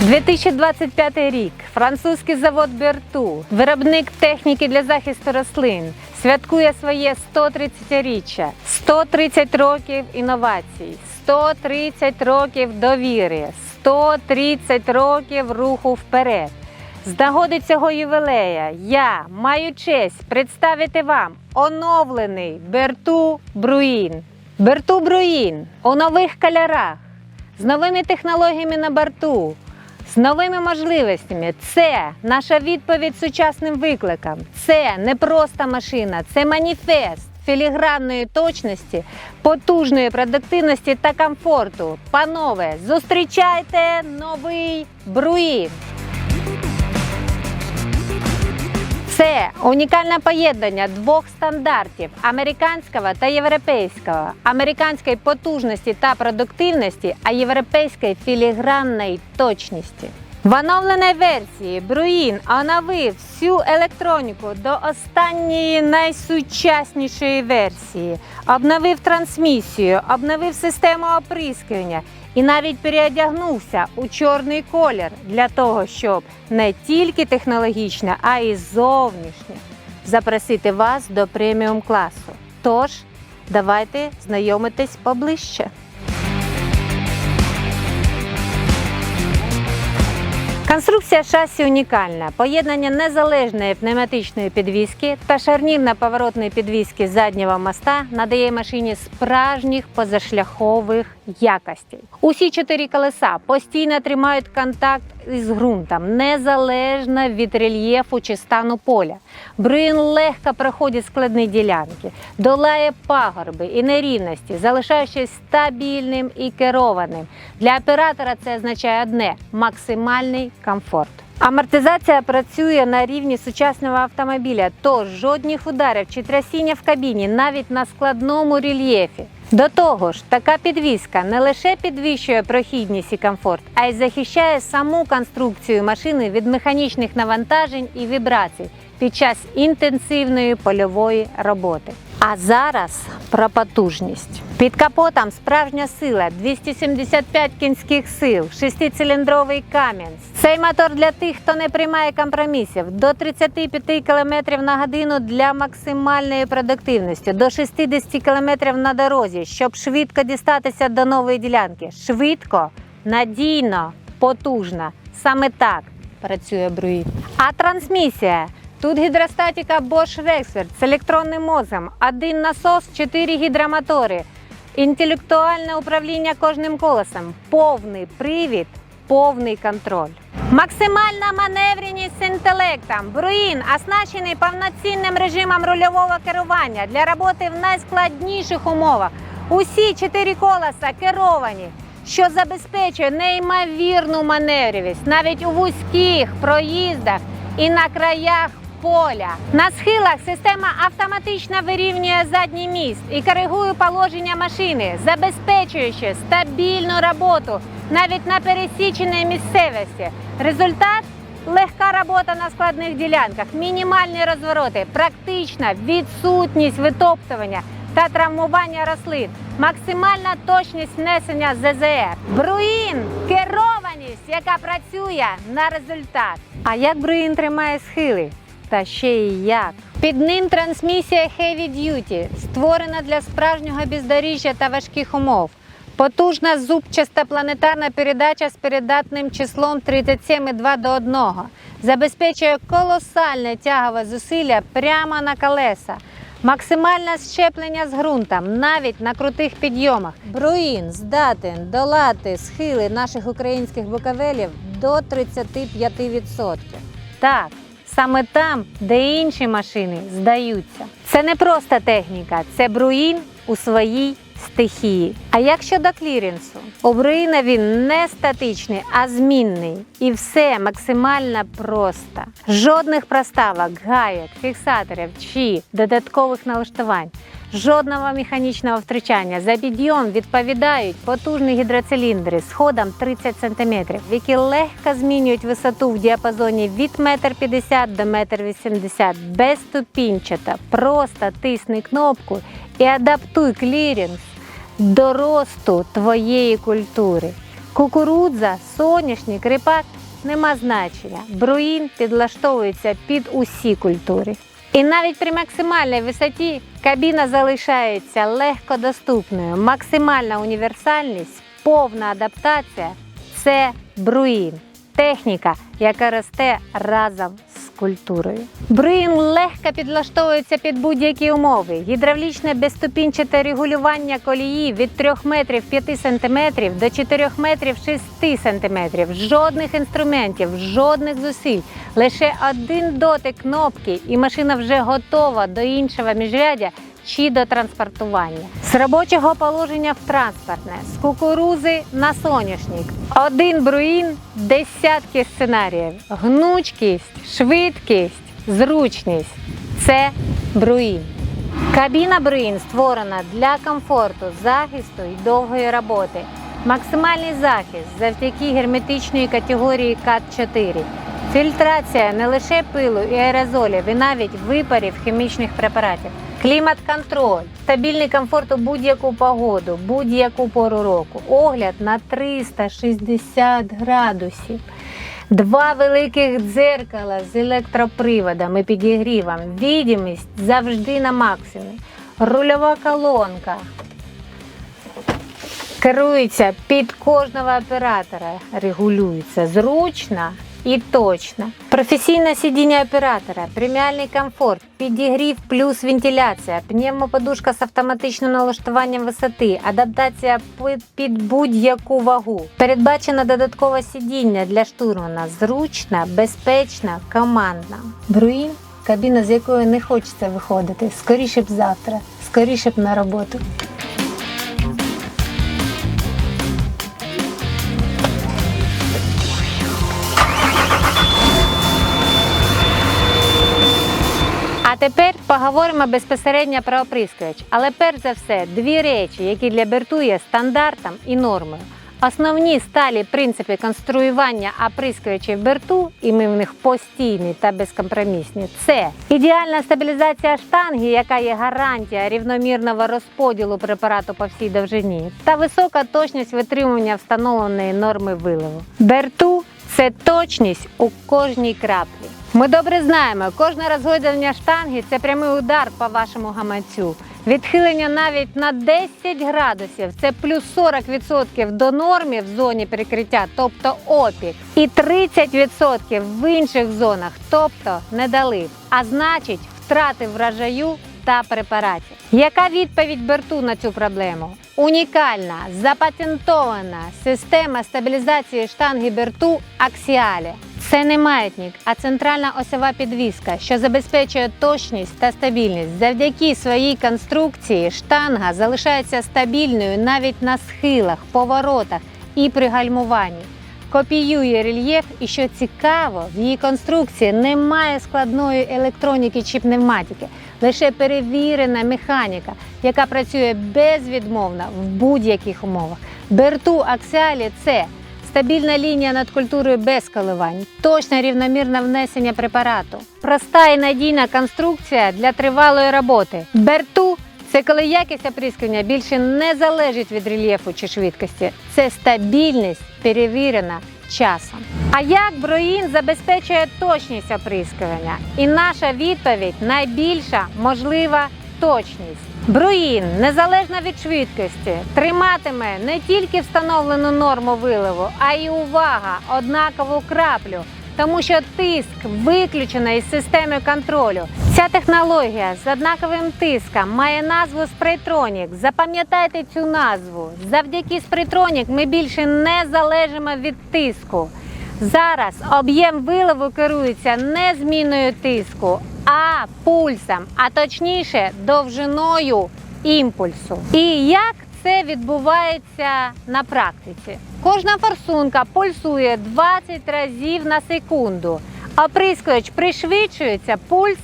2025 рік. Французький завод Берту, виробник техніки для захисту рослин, святкує своє 130-річчя, 130 років інновацій, 130 років довіри, 130 років руху вперед. З нагоди цього ювілея я маю честь представити вам оновлений Берту Бруїн. Берту Бруїн у нових кольорах, з новими технологіями на борту, з новими можливостями. Це наша відповідь сучасним викликам. Це не просто машина, це маніфест філігранної точності, потужної продуктивності та комфорту. Панове, зустрічайте новий Бруїн! Унікальне поєднання двох стандартів американського та європейського, американської потужності та продуктивності, а європейської філігранної точності. В оновленій версії Бруїн оновив всю електроніку до останньої найсучаснішої версії, обновив трансмісію, обновив систему оприскування і навіть переодягнувся у чорний колір для того, щоб не тільки технологічно, а й зовнішньо запросити вас до преміум класу. Тож, давайте знайомитись поближче. Конструкція шасі унікальна. Поєднання незалежної пневматичної підвіски та шарнірно-поворотної підвіски заднього моста надає машині справжніх позашляхових якостей. Усі чотири колеса постійно тримають контакт із ґрунтом, незалежно від рельєфу чи стану поля. Брин легко проходить складні ділянки, долає пагорби і нерівності, залишаючись стабільним і керованим. Для оператора це означає одне максимальний комфорт. Амортизація працює на рівні сучасного автомобіля, тож жодних ударів чи трясіння в кабіні навіть на складному рельєфі. До того ж, така підвізка не лише підвищує прохідність і комфорт, а й захищає саму конструкцію машини від механічних навантажень і вібрацій під час інтенсивної польової роботи. А зараз про потужність. Під капотом справжня сила 275 кінських сил, шестициліндровий камінь. Цей мотор для тих, хто не приймає компромісів, до 35 км на годину для максимальної продуктивності, до 60 км на дорозі, щоб швидко дістатися до нової ділянки. Швидко, надійно, потужно. Саме так працює Бруї. А трансмісія. Тут гідростатика Bosch Rexford з електронним мозгом, один насос, чотири гідромотори, інтелектуальне управління кожним колесом, повний привід, повний контроль. Максимальна маневреність з інтелектом. Бруїн оснащений повноцінним режимом рульового керування для роботи в найскладніших умовах. Усі чотири колеса керовані, що забезпечує неймовірну маневрівість навіть у вузьких проїздах і на краях поля. На схилах система автоматично вирівнює задній міст і коригує положення машини, забезпечуючи стабільну роботу навіть на пересіченій місцевості. Результат легка робота на складних ділянках, мінімальні розвороти, практична відсутність витоптування та травмування рослин, максимальна точність внесення ЗЗР. Бруїн керованість, яка працює на результат. А як Бруїн тримає схили? Та ще й як. Під ним трансмісія Heavy Duty, створена для справжнього бездоріжжя та важких умов. Потужна зубчаста планетарна передача з передатним числом 37,2 до 1. Забезпечує колосальне тягове зусилля прямо на колеса. Максимальне щеплення з ґрунтом навіть на крутих підйомах. Бруїн здатен долати схили наших українських буковелів до 35%. Так, саме там, де інші машини здаються. Це не просто техніка, це бруїн у своїй стихії. А як щодо кліренсу? У бруїна він не статичний, а змінний. І все максимально просто. Жодних проставок, гайок, фіксаторів чи додаткових налаштувань. Жодного механічного втручання. За підйом відповідають потужні гідроциліндри з ходом 30 см, які легко змінюють висоту в діапазоні від 1,50 м до 1,80 м безступінчато. Просто тисни кнопку і адаптуй клірінг до росту твоєї культури. Кукурудза, соняшник, ріпак нема значення. Бруїн підлаштовується під усі культури. І навіть при максимальній висоті кабіна залишається легкодоступною. Максимальна універсальність, повна адаптація це бруїн. Техніка, яка росте разом культурою. Брин легко підлаштовується під будь-які умови. Гідравлічне безступінчате регулювання колії від 3 метрів 5 сантиметрів до 4 метрів 6 сантиметрів. Жодних інструментів, жодних зусиль. Лише один дотик кнопки, і машина вже готова до іншого міжрядя чи до транспортування. З робочого положення в транспортне, з кукурузи на соняшник. Один бруїн, десятки сценаріїв. Гнучкість, швидкість, зручність це бруїн. Кабіна Бруїн створена для комфорту, захисту і довгої роботи. Максимальний захист завдяки герметичної категорії КАТ-4. Фільтрація не лише пилу і аерозолів, і навіть випарів хімічних препаратів. Клімат-контроль, стабільний комфорт у будь-яку погоду, будь-яку пору року. Огляд на 360 градусів. Два великих дзеркала з електроприводом і підігрівом. Відімість завжди на максимумі. Рульова колонка. Керується під кожного оператора, регулюється зручно і точно. Професійне сидіння оператора, преміальний комфорт, підігрів плюс вентиляція, пневмоподушка з автоматичним налаштуванням висоти, адаптація під- будь-яку вагу. Передбачено додаткове сидіння для штурмана. Зручна, безпечна, командна. Бруїн кабіна, з якої не хочеться виходити. Скоріше б завтра, скоріше б на роботу. Тепер поговоримо безпосередньо про оприскувач. Але перш за все, дві речі, які для Берту є стандартом і нормою. Основні сталі принципи конструювання оприскувачів Берту, і ми в них постійні та безкомпромісні, це ідеальна стабілізація штанги, яка є гарантія рівномірного розподілу препарату по всій довжині, та висока точність витримування встановленої норми виливу. Берту це точність у кожній краплі. Ми добре знаємо, кожне розгойдання штанги це прямий удар по вашому гаманцю. Відхилення навіть на 10 градусів це плюс 40% до норми в зоні перекриття, тобто опік, і 30% в інших зонах, тобто недолив, а значить втрати врожаю та препаратів. Яка відповідь Берту на цю проблему? Унікальна запатентована система стабілізації штанги Берту Аксіалі. Це не маятник, а центральна осьова підвіска, що забезпечує точність та стабільність. Завдяки своїй конструкції штанга залишається стабільною навіть на схилах, поворотах і при гальмуванні. Копіює рельєф, і що цікаво, в її конструкції немає складної електроніки чи пневматики, лише перевірена механіка, яка працює безвідмовно в будь-яких умовах. Берту Аксіалі це стабільна лінія над культурою без коливань, точне рівномірне внесення препарату, проста і надійна конструкція для тривалої роботи. Берту це коли якість оприскування більше не залежить від рельєфу чи швидкості. Це стабільність, перевірена часом. А як Броїн забезпечує точність оприскування? І наша відповідь найбільша можлива точність. Бруїн, незалежно від швидкості, триматиме не тільки встановлену норму виливу, а й увага, однакову краплю, тому що тиск виключено із системи контролю. Ця технологія з однаковим тиском має назву Спрейтронік. Запам'ятайте цю назву. Завдяки Спрейтронік ми більше не залежимо від тиску. Зараз об'єм виливу керується не зміною тиску, а пульсом, а точніше довжиною імпульсу. І як це відбувається на практиці? Кожна форсунка пульсує 20 разів на секунду. Оприскувач пришвидшується, пульс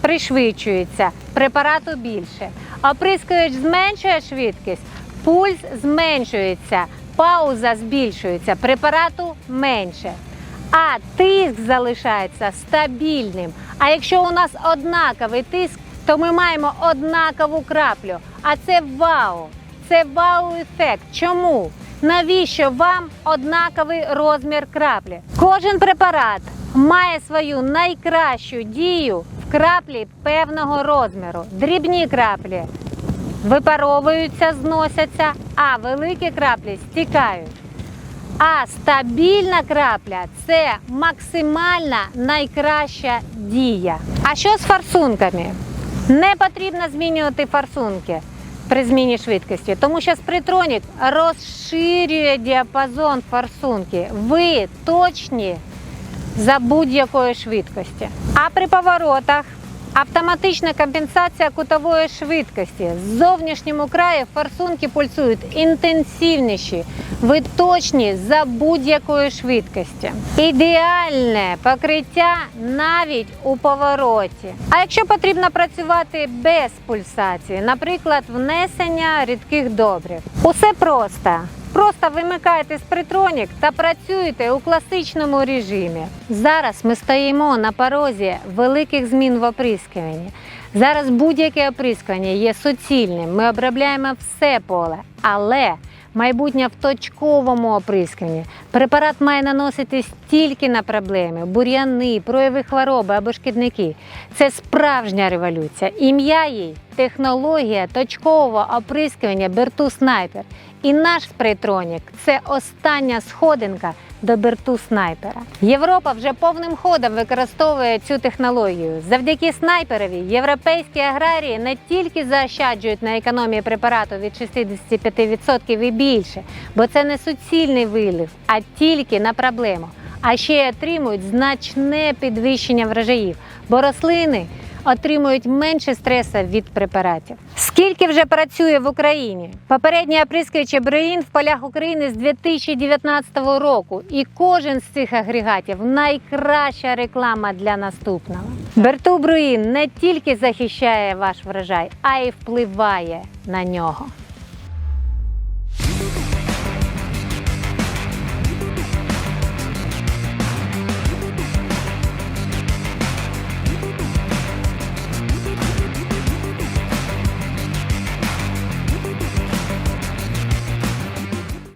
пришвидшується, препарату більше. Оприскувач зменшує швидкість, пульс зменшується, пауза збільшується, препарату менше. А тиск залишається стабільним. А якщо у нас однаковий тиск, то ми маємо однакову краплю. А це вау! Це вау-ефект. Чому? навіщо вам однаковий розмір краплі? Кожен препарат має свою найкращу дію в краплі певного розміру. Дрібні краплі випаровуються, зносяться, а великі краплі стікають. А стабільна крапля це максимальна найкраща дія. А що з форсунками? Не потрібно змінювати форсунки при зміні швидкості, тому що спритронік розширює діапазон форсунки. Ви точні за будь-якої швидкості. А при поворотах автоматична компенсація кутової швидкості. З зовнішньому краю форсунки пульсують інтенсивніші. Ви точні за будь-якої швидкості. Ідеальне покриття навіть у повороті. А якщо потрібно працювати без пульсації, наприклад, внесення рідких добрив, усе просто. Просто вимикаєте спритронік та працюєте у класичному режимі. Зараз ми стоїмо на порозі великих змін в оприскуванні. Зараз будь-яке оприскування є суцільним. Ми обробляємо все поле, але майбутнє в точковому оприскуванні. Препарат має наноситись тільки на проблеми, бур'яни, прояви хвороби або шкідники. Це справжня революція. Ім'я їй технологія точкового оприскування Берту Снайпер. І наш спрейтронік це остання сходинка до Берту Снайпера. Європа вже повним ходом використовує цю технологію. Завдяки снайперові європейські аграрії не тільки заощаджують на економії препарату від 65% і більше, бо це не суцільний вилив, а тільки на проблему. А ще й отримують значне підвищення врожаїв, бо рослини отримують менше стресу від препаратів. Скільки вже працює в Україні? Попередній оприскувач Бреїн в полях України з 2019 року, і кожен з цих агрегатів найкраща реклама для наступного. Бертубруїн не тільки захищає ваш врожай, а й впливає на нього.